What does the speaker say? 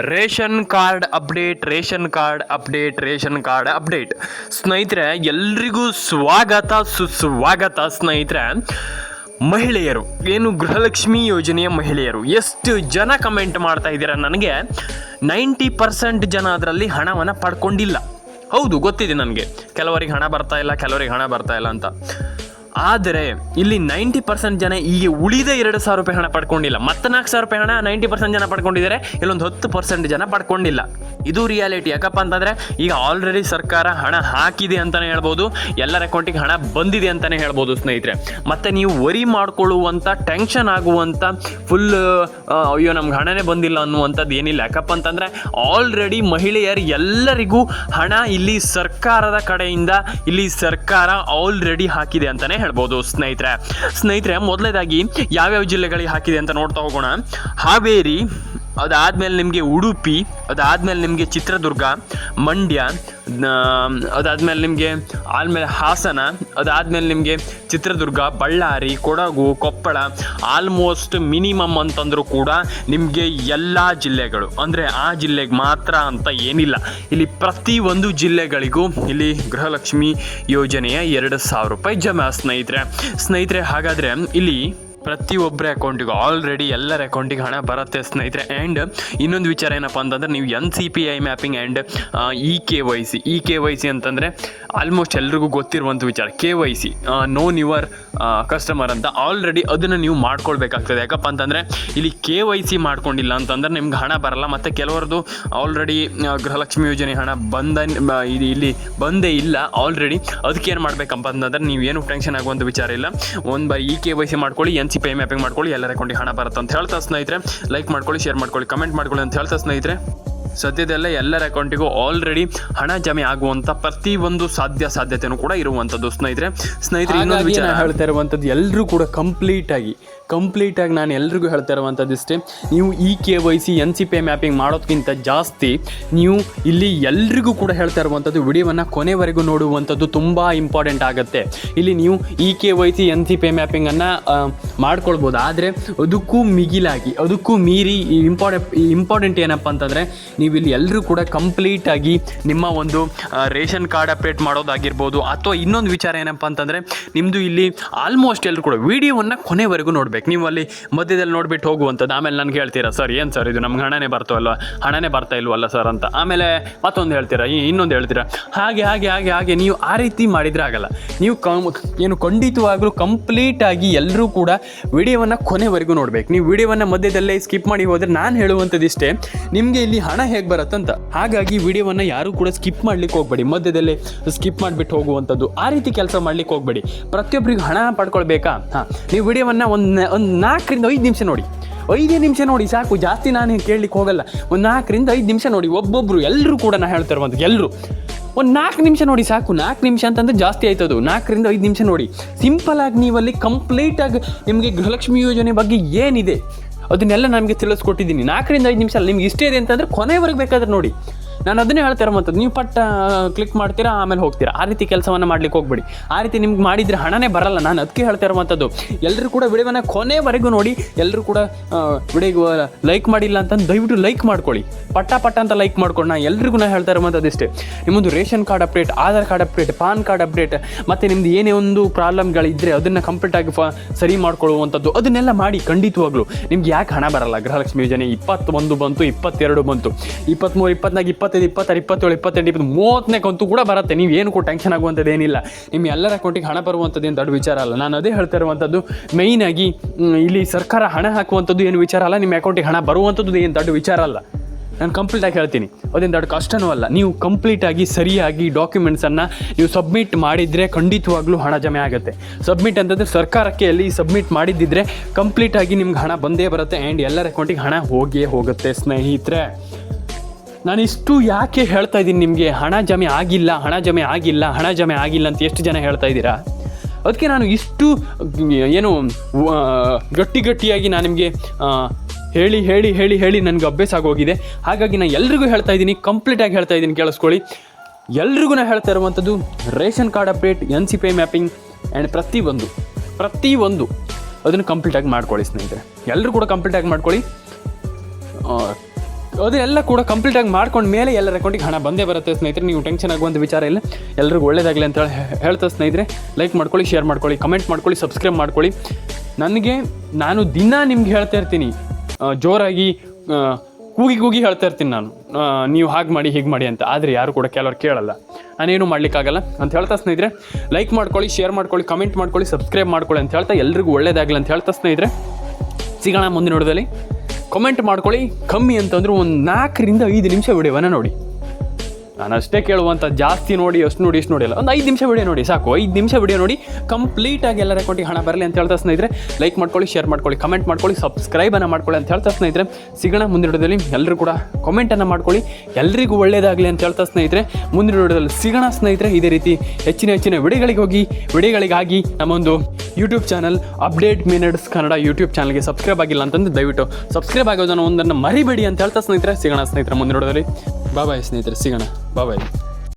Ration card update, ration card update, ration card update. ಸ್ನೇಹಿತರೆ, ಎಲ್ರಿಗೂ ಸ್ವಾಗತ, ಸುಸ್ವಾಗತ ಸ್ನೇಹಿತರೆ. ಮಹಿಳೆಯರು, ಏನು ಗೃಹಲಕ್ಷ್ಮಿ ಯೋಜನೆಯ ಮಹಿಳೆಯರು, ಎಷ್ಟು ಜನ ಕಮೆಂಟ್ ಮಾಡ್ತಾ ಇದ್ದೀರಾ ನನಗೆ? ನೈಂಟಿ ಪರ್ಸೆಂಟ್ ಜನ ಅದರಲ್ಲಿ ಹಣವನ್ನು ಪಡ್ಕೊಂಡಿಲ್ಲ. ಹೌದು, ಗೊತ್ತಿದೆ ನನಗೆ. ಕೆಲವರಿಗೆ ಹಣ ಬರ್ತಾ ಇಲ್ಲ, ಕೆಲವರಿಗೆ ಹಣ ಬರ್ತಾ ಇಲ್ಲ ಅಂತ. ಆದರೆ ಇಲ್ಲಿ ನೈಂಟಿ ಪರ್ಸೆಂಟ್ ಜನ ಈಗ ಉಳಿದ ಎರಡು ಸಾವಿರ ರೂಪಾಯಿ ಹಣ ಪಡ್ಕೊಂಡಿಲ್ಲ. ಮತ್ತೆ ನಾಲ್ಕು ಸಾವಿರ ರೂಪಾಯಿ ಹಣ ನೈಂಟಿ ಪರ್ಸೆಂಟ್ ಜನ ಪಡ್ಕೊಂಡಿದ್ದಾರೆ. ಇಲ್ಲೊಂದು ಹತ್ತು ಪರ್ಸೆಂಟ್ ಜನ ಪಡ್ಕೊಂಡಿಲ್ಲ. ಇದು ರಿಯಾಲಿಟಿ ಯಾಕಪ್ಪ ಅಂತಂದರೆ ಈಗ ಆಲ್ರೆಡಿ ಸರ್ಕಾರ ಹಣ ಹಾಕಿದೆ ಅಂತಲೇ ಹೇಳ್ಬೋದು. ಎಲ್ಲರ ಅಕೌಂಟಿಗೆ ಹಣ ಬಂದಿದೆ ಅಂತಲೇ ಹೇಳ್ಬೋದು ಸ್ನೇಹಿತರೆ. ಮತ್ತು ನೀವು ವರಿ ಮಾಡ್ಕೊಳ್ಳುವಂಥ ಟೆನ್ಷನ್ ಆಗುವಂಥ ಫುಲ್ ಅಯ್ಯೋ ನಮ್ಗೆ ಹಣನೇ ಬಂದಿಲ್ಲ ಅನ್ನುವಂಥದ್ದು ಏನಿಲ್ಲ. ಯಾಕಪ್ಪ ಅಂತಂದರೆ ಆಲ್ರೆಡಿ ಮಹಿಳೆಯರು ಎಲ್ಲರಿಗೂ ಹಣ ಇಲ್ಲಿ ಸರ್ಕಾರದ ಕಡೆಯಿಂದ, ಇಲ್ಲಿ ಸರ್ಕಾರ ಆಲ್ರೆಡಿ ಹಾಕಿದೆ ಅಂತಲೇ ಹೇಳ್ಬೋದು ಸ್ನೇಹಿತರೆ. ಸ್ನೇಹಿತರೆ ಮೊದಲನೇದಾಗಿ ಯಾವ್ಯಾವ ಜಿಲ್ಲೆಗಳಿಗೆ ಹಾಕಿದೆ ಅಂತ ನೋಡ್ತಾ ಹೋಗೋಣ. ಹಾವೇರಿ ಅದಾದಮೇಲೆ ನಿಮಗೆ ಉಡುಪಿ, ಅದಾದಮೇಲೆ ನಿಮಗೆ ಚಿತ್ರದುರ್ಗ, ಮಂಡ್ಯ ಅದಾದಮೇಲೆ ನಿಮಗೆ ಆಲ್ಮೇಲೆ ಹಾಸನ, ಅದಾದಮೇಲೆ ನಿಮಗೆ ಚಿತ್ರದುರ್ಗ, ಬಳ್ಳಾರಿ, ಕೊಡಗು, ಕೊಪ್ಪಳ ಆಲ್ಮೋಸ್ಟ್ ಮಿನಿಮಮ್ ಅಂತಂದರೂ ಕೂಡ ನಿಮಗೆ ಎಲ್ಲ ಜಿಲ್ಲೆಗಳು. ಅಂದರೆ ಆ ಜಿಲ್ಲೆಗೆ ಮಾತ್ರ ಅಂತ ಏನಿಲ್ಲ. ಇಲ್ಲಿ ಪ್ರತಿಯೊಂದು ಜಿಲ್ಲೆಗಳಿಗೂ ಇಲ್ಲಿ ಗೃಹಲಕ್ಷ್ಮಿ ಯೋಜನೆಯ ಎರಡು ಸಾವಿರ ರೂಪಾಯಿ ಜಮಾ, ಸ್ನೇಹಿತರೆ. ಸ್ನೇಹಿತರೆ, ಹಾಗಾದರೆ ಇಲ್ಲಿ ಪ್ರತಿಯೊಬ್ಬರ ಅಕೌಂಟಿಗೂ ಆಲ್ರೆಡಿ ಎಲ್ಲರ ಅಕೌಂಟಿಗೆ ಹಣ ಬರುತ್ತೆ ಸ್ನೇಹಿತರೆ. ಆ್ಯಂಡ್ ಇನ್ನೊಂದು ವಿಚಾರ ಏನಪ್ಪ ಅಂತಂದ್ರೆ ನೀವು N C P I mapping and E K Y C E K Y C ಅಂತಂದರೆ ಆಲ್ಮೋಸ್ಟ್ ಎಲ್ರಿಗೂ ಗೊತ್ತಿರುವಂಥ ವಿಚಾರ. K Y C known your customer ಅಂತ ಆಲ್ರೆಡಿ ಅದನ್ನು ನೀವು ಮಾಡ್ಕೊಳ್ಬೇಕಾಗ್ತದೆ. ಯಾಕಪ್ಪ ಅಂತಂದರೆ ಇಲ್ಲಿ ಕೆ ವೈ ಸಿ ಮಾಡ್ಕೊಂಡಿಲ್ಲ ಅಂತಂದ್ರೆ ನಿಮ್ಗೆ ಹಣ ಬರಲ್ಲ. ಮತ್ತು ಕೆಲವರದು ಆಲ್ರೆಡಿ ಗೃಹಲಕ್ಷ್ಮಿ ಯೋಜನೆ ಹಣ ಬಂದ ಬ- ಇದು ಇಲ್ಲಿ ಬಂದೇ ಇಲ್ಲ. ಆಲ್ರೆಡಿ ಅದಕ್ಕೆ ಏನು ಮಾಡ್ಬೇಕಪ್ಪ ಅಂತಂದ್ರೆ ನೀವು ಏನು ಟೆನ್ಷನ್ ಆಗುವಂಥ ವಿಚಾರ ಇಲ್ಲ. ಒಂದು ಬಾರಿ ಇ ಕೆ ವೈ ಸಿ ಮಾಡ್ಕೊಳ್ಳಿ ಎನ್ ಪೇ ಮ್ಯಾಪಿಂಗ್ ಮಾಡ್ಕೊಳ್ಳಿ ಎಲ್ಲರ ಅಕೌಂಟಿಗೆ ಹಣ ಬರುತ್ತೆ ಅಂತ ಹೇಳ್ತಾ ಸ್ನೇಹಿತರೆ. ಲೈಕ್ ಮಾಡ್ಕೊಳ್ಳಿ ಶೇರ್ ಮಾಡ್ಕೊಳ್ಳಿ ಕಮೆಂಟ್ ಮಾಡ್ಕೊಳ್ಳಿ ಅಂತ ಹೇಳ್ತಾ ಸ್ನೇಹಿತರೆ. ಸದ್ಯದಲ್ಲೇ ಎಲ್ಲರ ಅಕೌಂಟಿಗೂ ಆಲ್ರೆಡಿ ಹಣ ಜಮೆ ಆಗುವಂಥ ಪ್ರತಿಯೊಂದು ಸಾಧ್ಯ ಸಾಧ್ಯತೆಯೂ ಕೂಡ ಇರುವಂಥದ್ದು ಸ್ನೇಹಿತರೆ. ಸ್ನೇಹಿತರೆ ಇನ್ನೊಂದು ವಿಚಾರ. ಹೇಳ್ತಾ ಇರುವಂಥದ್ದು ಎಲ್ಲರೂ ಕೂಡ ಕಂಪ್ಲೀಟ್ ಆಗಿ ಕಂಪ್ಲೀಟ್ ಆಗಿ ನಾನು ಎಲ್ರಿಗೂ ಹೇಳ್ತಾ ಇರುವಂಥದ್ದು ಇಷ್ಟೇ. ನೀವು E K Y C, N C P mapping ಮಾಡೋದಕ್ಕಿಂತ ಜಾಸ್ತಿ ನೀವು ಇಲ್ಲಿ ಎಲ್ರಿಗೂ ಕೂಡ ಹೇಳ್ತಾ ಇರುವಂಥದ್ದು ವಿಡಿಯೋವನ್ನು ಕೊನೆವರೆಗೂ ನೋಡುವಂಥದ್ದು ತುಂಬ ಇಂಪಾರ್ಟೆಂಟ್ ಆಗುತ್ತೆ. ಇಲ್ಲಿ ನೀವು E K Y C, N C P ಮ್ಯಾಪಿಂಗನ್ನು ಮಾಡ್ಕೊಳ್ಬೋದು. ಆದರೆ ಅದಕ್ಕೂ ಮಿಗಿಲಾಗಿ, ಅದಕ್ಕೂ ಮೀರಿ ಇಂಪಾರ್ಟೆಂಟ್ ಇಂಪಾರ್ಟೆಂಟ್ ಏನಪ್ಪ ಅಂತಂದರೆ ನೀವು ಇಲ್ಲಿ ಎಲ್ಲರೂ ಕೂಡ ಕಂಪ್ಲೀಟಾಗಿ ನಿಮ್ಮ ಒಂದು ರೇಷನ್ ಕಾರ್ಡ್ ಅಪ್ಡೇಟ್ ಮಾಡೋದಾಗಿರ್ಬೋದು, ಅಥವಾ ಇನ್ನೊಂದು ವಿಚಾರ ಏನಪ್ಪ ಅಂತಂದರೆ ನಿಮ್ಮದು ಇಲ್ಲಿ ಆಲ್ಮೋಸ್ಟ್ ಎಲ್ಲರೂ ಕೂಡ ವಿಡಿಯೋವನ್ನು ಕೊನೆವರೆಗೂ ನೋಡ್ಬೇಕು. ನೀವು ಅಲ್ಲಿ ಮಧ್ಯದಲ್ಲಿ ನೋಡ್ಬಿಟ್ಟು ಹೋಗುವಂಥದ್ದು. ಆಮೇಲೆ ನನಗೆ ಹೇಳ್ತೀರಾ, ಸರ್, ಏನು ಸರ್ ಇದು? ನಮ್ಗೆ ಹಣನೇ ಬರ್ತವಲ್ಲ ಹಣನೇ ಬರ್ತಾ ಇಲ್ವಲ್ಲ ಸರ್? ಅಂತ. ಆಮೇಲೆ ಮತ್ತೊಂದು ಹೇಳ್ತೀರಾ ಇನ್ನೊಂದು ಹೇಳ್ತೀರಾ, ಹಾಗೆ ಹಾಗೆ ಹಾಗೆ ಹಾಗೆ ನೀವು ಆ ರೀತಿ ಮಾಡಿದರೆ ಆಗಲ್ಲ. ನೀವು ಕಮ್ ಏನು ಖಂಡಿತವಾಗಲೂ ಕಂಪ್ಲೀಟಾಗಿ ಎಲ್ಲರೂ ಕೂಡ ವಿಡಿಯೋವನ್ನು ಕೊನೆವರೆಗೂ ನೋಡ್ಬೇಕು. ನೀವು ವಿಡಿಯೋವನ್ನು ಮಧ್ಯದಲ್ಲೇ ಸ್ಕಿಪ್ ಮಾಡಿ ಹೋದರೆ ನಾನು ಹೇಳುವಂಥದ್ದು ಇಷ್ಟೇ ನಿಮಗೆ ಇಲ್ಲಿ ಹಣ ಹೇಗೆ ಬರುತ್ತಂತ. ಹಾಗಾಗಿ ವಿಡಿಯೋವನ್ನು ಯಾರು ಕೂಡ ಸ್ಕಿಪ್ ಮಾಡ್ಲಿಕ್ಕೆ ಹೋಗಬೇಡಿ. ಮಧ್ಯದಲ್ಲೇ ಸ್ಕಿಪ್ ಮಾಡಿಬಿಟ್ಟು ಹೋಗುವಂಥದ್ದು. ಆ ರೀತಿ ಕೆಲಸ ಮಾಡ್ಲಿಕ್ಕೆ ಹೋಗಬೇಡಿ. ಪ್ರತಿಯೊಬ್ಬರಿಗೂ ಹಣ ಪಡ್ಕೊಳ್ಬೇಕಾ? ಹಾಂ. ನೀವು ವಿಡಿಯೋವನ್ನು ಒಂದು ಒಂದು ನಾಲ್ಕರಿಂದ ಐದು ನಿಮಿಷ ನೋಡಿ. ಐದೇ ನಿಮಿಷ ನೋಡಿ, ಸಾಕು, ಜಾಸ್ತಿ ನಾನು ಕೇಳಲಿಕ್ಕೆ ಹೋಗಲ್ಲ. ಒಂದು ನಾಲ್ಕರಿಂದ ಐದು ನಿಮಿಷ ನೋಡಿ ಒಬ್ಬೊಬ್ಬರು ಎಲ್ಲರೂ ಕೂಡ ನಾನು ಹೇಳ್ತಾರೆ ಎಲ್ಲರೂ ಒಂದು ನಾಲ್ಕು ನಿಮಿಷ ನೋಡಿ, ಸಾಕು, ನಾಲ್ಕು ನಿಮಿಷ ಅಂತಂದ್ರೆ ಜಾಸ್ತಿ ಆಯ್ತದು ನಾಲ್ಕರಿಂದ ಐದು ನಿಮಿಷ ನೋಡಿ. ಸಿಂಪಲ್ ಆಗಿ ನೀವಲ್ಲಿ ಕಂಪ್ಲೀಟಾಗಿ ನಿಮಗೆ ಗೃಹಲಕ್ಷ್ಮಿ ಯೋಜನೆ ಬಗ್ಗೆ ಏನಿದೆ, ಅದನ್ನೆಲ್ಲ ನಮಗೆ ತಿಳಿಸ್ಕೊಟ್ಟಿದ್ದೀನಿ. ನಾಲ್ಕರಿಂದ ಐದು ನಿಮಿಷ ನಿಮ್ಗೆ ಇಷ್ಟ ಇದೆ ಅಂತಂದರೆ ಕೊನೆವರೆಗೆ ಬೇಕಾದ್ರೆ ನೋಡಿ. ನಾನು ಅದನ್ನೇ ಹೇಳ್ತಾ ಇರೋವಂಥದ್ದು ನೀವು ಪಟ್ಟ ಕ್ಲಿಕ್ ಮಾಡ್ತೀರಾ, ಆಮೇಲೆ ಹೋಗ್ತೀರಾ. ಆ ರೀತಿ ಕೆಲಸವನ್ನು ಮಾಡ್ಲಿಕ್ಕೆ ಹೋಗ್ಬೇಡಿ. ಆ ರೀತಿ ನಿಮ್ಗೆ ಮಾಡಿದರೆ ಹಣನೇ ಬರಲ್ಲ. ನಾನು ಅದಕ್ಕೆ ಹೇಳ್ತಾ ಇರುವಂಥದ್ದು ಎಲ್ಲರೂ ಕೂಡ ವಿಡಿಯೋವನ್ನು ಕೊನೆವರೆಗೂ ನೋಡಿ ಎಲ್ಲರೂ ಕೂಡ ವಿಡಿಯೋಗೆ ಲೈಕ್ ಮಾಡಿಲ್ಲ ಅಂತಂದು ದಯವಿಟ್ಟು ಲೈಕ್ ಮಾಡ್ಕೊಳ್ಳಿ. ಪಟ್ಟ ಪಟ್ಟ ಅಂತ ಲೈಕ್ ಮಾಡ್ಕೊಂಡು ನಾನು ಎಲ್ರಿಗೂ ನಾನು ಹೇಳ್ತಾ ಇರುವಂಥದ್ದು ಇಷ್ಟೇ. ನಿಮ್ಮೊಂದು ration card update Aadhaar card update PAN card update ಮತ್ತು ನಿಮ್ದು ಏನೇ ಒಂದು ಪ್ರಾಬ್ಲಮ್ಗಳಿದ್ದರೆ ಅದನ್ನು ಕಂಪ್ಲೀಟಾಗಿ ಫ, ಸರಿ ಮಾಡ್ಕೊಳ್ಳುವಂಥದ್ದು, ಅದನ್ನೆಲ್ಲ ಮಾಡಿ ಖಂಡಿತವಾಗ್ಲೂ. ನಿಮ್ಗೆ ಯಾಕೆ ಹಣ ಬರಲ್ಲ? ಗೃಹಲಕ್ಷ್ಮಿ ಯೋಜನೆ ಇಪ್ಪತ್ತೊಂದು ಬಂತು, ಇಪ್ಪತ್ತೆರಡು ಬಂತು. ಇಪ್ಪತ್ತ್ಮೂರು ಇಪ್ಪತ್ನಾಲ್ಕು ಇಪ್ಪತ್ತೈದು, ಇಪ್ಪತ್ತಾರು, ಇಪ್ಪತ್ತೇಳು, ಇಪ್ಪತ್ತೆಂಟು, ಇಪ್ಪತ್ತು, ಮೂವತ್ತನೇ ಕಂತು ಕೂಡ ಬರುತ್ತೆ. ನೀವು ಏನು ಕೂಡ ಟೆನ್ಷನ್ ಆಗುವಂಥದ್ದು ಏನಿಲ್ಲ ನಿಮ್ಮ ಎಲ್ಲರ ಅಕೌಂಟಿಗೆ ಹಣ ಬರುವಂಥದ್ದು ಏನು ದೊಡ್ಡ ವಿಚಾರ ಅಲ್ಲ. ನಾನು ಅದೇ ಹೇಳ್ತಾ ಇರುವಂಥದ್ದು ಆಗಿ ಇಲ್ಲಿ ಸರ್ಕಾರ ಹಣ ಹಾಕುವಂಥದ್ದು ಏನು ವಿಚಾರ ಅಲ್ಲ, ನಿಮ್ಮ ಅಕೌಂಟಿಗೆ ಹಣ ಬರುವಂಥದ್ದು ಏನು ದೊಡ್ಡ ವಿಚಾರ ಅಲ್ಲ. ನಾನು ಕಂಪ್ಲೀಟಾಗಿ ಹೇಳ್ತೀನಿ. ಅದೇನು ದೊಡ್ಡ ಕಷ್ಟನೂ ಅಲ್ಲ. ನೀವು ಕಂಪ್ಲೀಟಾಗಿ ಸರಿಯಾಗಿ ಡಾಕ್ಯುಮೆಂಟ್ಸನ್ನು ನೀವು ಸಬ್ಮಿಟ್ ಮಾಡಿದರೆ ಖಂಡಿತವಾಗ್ಲೂ ಹಣ ಜಮೆ ಆಗುತ್ತೆ. ಸಬ್ಮಿಟ್ ಅಂತಂದರೆ ಸರ್ಕಾರಕ್ಕೆ ಅಲ್ಲಿ ಸಬ್ಮಿಟ್ ಮಾಡಿದ್ದಿದ್ರೆ ಕಂಪ್ಲೀಟಾಗಿ ನಿಮ್ಗೆ ಹಣ ಬಂದೇ ಬರುತ್ತೆ. ಆ್ಯಂಡ್ ಎಲ್ಲರ ಅಕೌಂಟಿಗೆ ಹಣ ಹೋಗಿಯೇ ಹೋಗುತ್ತೆ, ಸ್ನೇಹಿತರೆ. ನಾನು ಇಷ್ಟು ಯಾಕೆ ಹೇಳ್ತಾ ಇದ್ದೀನಿ ನಿಮಗೆ, ಹಣ ಜಮೆ ಆಗಿಲ್ಲ, ಹಣ ಜಮೆ ಆಗಿಲ್ಲ, ಹಣ ಜಮೆ ಆಗಿಲ್ಲ ಅಂತ ಎಷ್ಟು ಜನ ಹೇಳ್ತಾ ಇದ್ದೀರಾ? ಅದಕ್ಕೆ ನಾನು ಇಷ್ಟು, ಏನು ಗಟ್ಟಿ ಗಟ್ಟಿಯಾಗಿ ನಾನು ನಿಮಗೆ ಹೇಳಿ ಹೇಳಿ ಹೇಳಿ ಹೇಳಿ ನನಗೆ ಅಭ್ಯಾಸ ಆಗೋಗಿದೆ. ಹಾಗಾಗಿ ನಾನು ಎಲ್ರಿಗೂ ಹೇಳ್ತಾ ಇದ್ದೀನಿ ಕಂಪ್ಲೀಟಾಗಿ ಹೇಳ್ತಾ ಇದ್ದೀನಿ ಕೇಳಿಸ್ಕೊಳ್ಳಿ. ಎಲ್ರಿಗೂ ನಾನು ಹೇಳ್ತಾ ಇರುವಂಥದ್ದು, ration card update, N C pay mapping and ಪ್ರತಿಯೊಂದು ಪ್ರತಿಯೊಂದು, ಅದನ್ನು ಕಂಪ್ಲೀಟಾಗಿ ಮಾಡ್ಕೊಳ್ಳಿ ಸ್ನೇಹಿತರೆ. ಎಲ್ಲರೂ ಕೂಡ ಕಂಪ್ಲೀಟಾಗಿ ಮಾಡ್ಕೊಳ್ಳಿ. ಅದನ್ನೆಲ್ಲ ಕೂಡ ಕಂಪ್ಲೀಟ್ ಆಗಿ ಮಾಡ್ಕೊಂಡು ಮೇಲೆ ಎಲ್ಲರ ಅಕೌಂಟಿಗೆ ಹಣ ಬಂದೇ ಬರುತ್ತೆ ಸ್ನೇಹಿತರೆ. ನೀವು ಟೆನ್ಷನ್ ಆಗುವಂಥ ವಿಚಾರ ಇಲ್ಲ. ಎಲ್ರಿಗೂ ಒಳ್ಳೇದಾಗಲಿ ಅಂತ ಹೇಳಿ ಹೇಳ್ತಾ ಸ್ನೇಹಿತರೆ. ಲೈಕ್ ಮಾಡ್ಕೊಳ್ಳಿ ಶೇರ್ ಮಾಡ್ಕೊಳ್ಳಿ ಕಮೆಂಟ್ ಮಾಡ್ಕೊಳ್ಳಿ ಸಬ್ಸ್ಕ್ರೈಬ್ ಮಾಡ್ಕೊಳ್ಳಿ. ನನಗೆ ನಾನು ದಿನ ನಿಮ್ಗೆ ಹೇಳ್ತಾ ಇರ್ತೀನಿ. ಜೋರಾಗಿ ಕೂಗಿ ಕೂಗಿ ಹೇಳ್ತಾ ಇರ್ತೀನಿ ನಾನು. ನೀವು ಹಾಗೆ ಮಾಡಿ, ಹೀಗೆ ಮಾಡಿ ಅಂತ. ಆದರೆ ಯಾರು ಕೂಡ ಕೆಲವರು ಕೇಳಲ್ಲ. ನಾನೇನು ಮಾಡ್ಲಿಕ್ಕಾಗಲ್ಲ ಅಂತ ಹೇಳ್ತಾ ಸ್ನೇಹಿತರೆ. ಲೈಕ್ ಮಾಡ್ಕೊಳ್ಳಿ ಶೇರ್ ಮಾಡ್ಕೊಳ್ಳಿ ಕಮೆಂಟ್ ಮಾಡ್ಕೊಳ್ಳಿ ಸಬ್ಸ್ಕ್ರೈಬ್ ಮಾಡ್ಕೊಳ್ಳಿ ಅಂತ ಹೇಳ್ತಾ ಎಲ್ರಿಗೂ ಒಳ್ಳೇದಾಗಲಿ ಅಂತ ಹೇಳ್ತಾ ಸ್ನೇಹಿತರೆ. ಸಿಗೋಣ ಮುಂದಿನ ನೋಡೋದಲ್ಲಿ. ಕಮೆಂಟ್ ಮಾಡ್ಕೊಳ್ಳಿ. ಕಮ್ಮಿ ಅಂತಂದ್ರೆ ಒಂದು ನಾಲ್ಕರಿಂದ ಐದು ನಿಮಿಷ ವಿಡಿಯೋವನ್ನ ನೋಡಿ. ನಾನು ಅಷ್ಟೇ ಕೇಳುವಂಥ ಜಾಸ್ತಿ ನೋಡಿ, ಅಷ್ಟು ನೋಡಿ, ಇಷ್ಟು ನೋಡಿಲ್ಲ ಒಂದು ಐದು ನಿಮಿಷ ವಿಡಿಯೋ ನೋಡಿ, ಸಾಕು. ಐದು ನಿಮಿಷ ವಿಡಿಯೋ ನೋಡಿ ಕಂಪ್ಲೀಟಾಗಿ ಎಲ್ಲರ ಅಕೌಂಟಿಗೆ ಹಣ ಬರಲಿ ಅಂತ ಹೇಳ್ತಾ ಸ್ನೇಹಿತರೆ ಲೈಕ್ ಮಾಡ್ಕೊಳ್ಳಿ ಶೇರ್ ಮಾಡ್ಕೊಳ್ಳಿ ಕಮೆಂಟ್ ಮಾಡ್ಕೊಳ್ಳಿ ಸಬ್ಸ್ಕ್ರೈಬನ್ನು ಮಾಡ್ಕೊಳ್ಳಿ ಅಂತ ಹೇಳ್ತಾ ಸ್ನೇಹಿತರೆ. ಸಿಗೋಣ ಮುಂದಿನ ವಿಡಿಯೋದಲ್ಲಿ. ಎಲ್ಲರೂ ಕೂಡ ಕಮೆಂಟನ್ನು ಮಾಡ್ಕೊಳ್ಳಿ. ಎಲ್ಲರಿಗೂ ಒಳ್ಳೆಯದಾಗಲಿ ಅಂತ ಹೇಳ್ತಾ ಸ್ನೇಹಿತರೆ. ಮುಂದಿನ ವಿಡಿಯೋದಲ್ಲಿ ಸಿಗೋಣ ಸ್ನೇಹಿತರೆ. ಇದೇ ರೀತಿ ಹೆಚ್ಚಿನ ಹೆಚ್ಚಿನ ವಿಡಿಯೋಗಳಿಗೆ ಹೋಗಿ, ವಿಡಿಯೋಗಳಿಗಾಗಿ ನಮ್ಮೊಂದು YouTube channel update minutes Kannada YouTube ಚಾನಲ್ಗೆ ಸಬ್ಸ್ಕ್ರೈಬ್ ಆಗಿಲ್ಲ ಅಂತಂದು ದಯವಿಟ್ಟು ಸಬ್ಸ್ಕ್ರೈಬ್ ಆಗೋದನ್ನು ಒಂದನ್ನು ಮರಿಬೇಡಿ ಅಂತ ಹೇಳ್ತಾ ಸ್ನೇಹಿತರೆ, ಸಿಗೋಣ ಸ್ನೇಹಿತರೆ ಮುಂದೆ ವಿಡಿಯೋದಲ್ಲಿ ಬಾಬಾಯ್ ಸ್ನೇಹಿತರೆ, ಸಿಗೋಣ. ಬಾಯ್